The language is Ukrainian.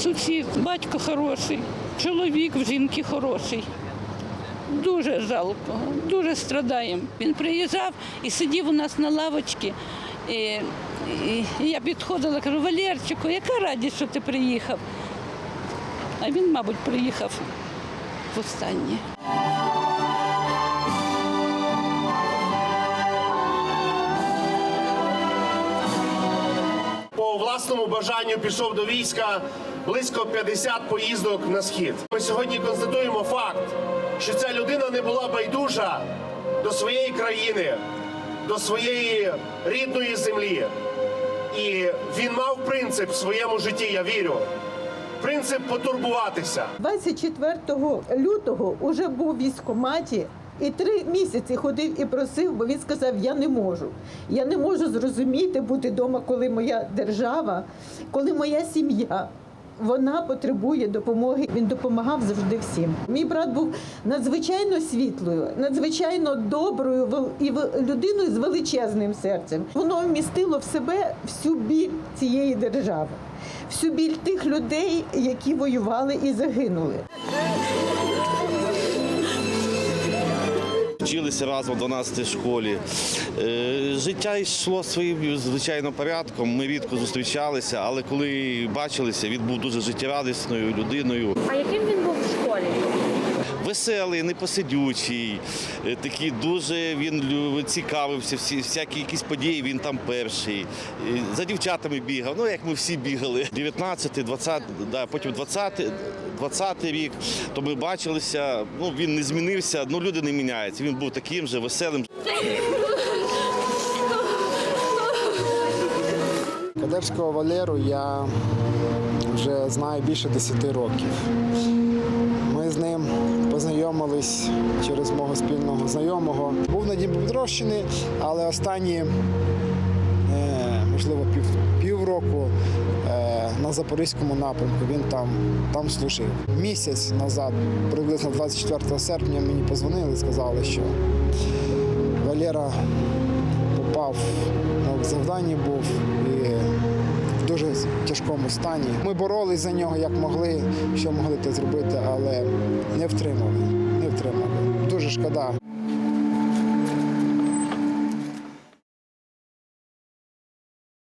сусід, батько хороший, чоловік в жінки хороший. Дуже жалко, дуже страдаємо. Він приїжджав і сидів у нас на лавочці. І, і я підходила, кажу, Валерчику, яка радість, що ти приїхав. А він, мабуть, приїхав востаннє. Власному бажанню пішов до війська близько 50 поїздок на схід. Ми сьогодні констатуємо факт, що ця людина не була байдужа до своєї країни, до своєї рідної землі. І він мав принцип в своєму житті, я вірю. Принцип потурбуватися. 24 лютого вже був в військкоматі і три місяці ходив і просив, бо він сказав: Я не можу. Я не можу зрозуміти бути вдома, коли моя держава, коли моя сім'я. Вона потребує допомоги. Він допомагав завжди всім. Мій брат був надзвичайно світлою, надзвичайно доброю і людиною з величезним серцем. Воно вмістило в себе всю біль цієї держави, всю біль тих людей, які воювали і загинули. Вчилися разом в 12 школі. Е, Життя йшло своїм звичайно порядком. Ми рідко зустрічалися, але коли бачилися, він був дуже життєрадісною людиною. А яким він був в школі? Веселий, непосидючий, е, такий дуже він цікавився, всі всякі якісь події. Він там перший. За дівчатами бігав. Ну як ми всі бігали. 19, 20, да, потім 20, 20 рік. То ми бачилися. Ну він не змінився. Ну люди не міняються. Він був таким же веселим. Кадерського Валеру я вже знаю більше 10 років. Ми з ним познайомились через мого спільного знайомого. Був на Дніпропетровщині, але останні, е, можливо, пів, півроку е, на Запорізькому напрямку він там, там служив. Місяць назад, приблизно 24 серпня, мені позвонили і сказали, що Валера попав на завданні був і дуже тяжкому стані. Ми боролись за нього як могли, що могли те зробити, але не втримали. Не втримали. Дуже шкода.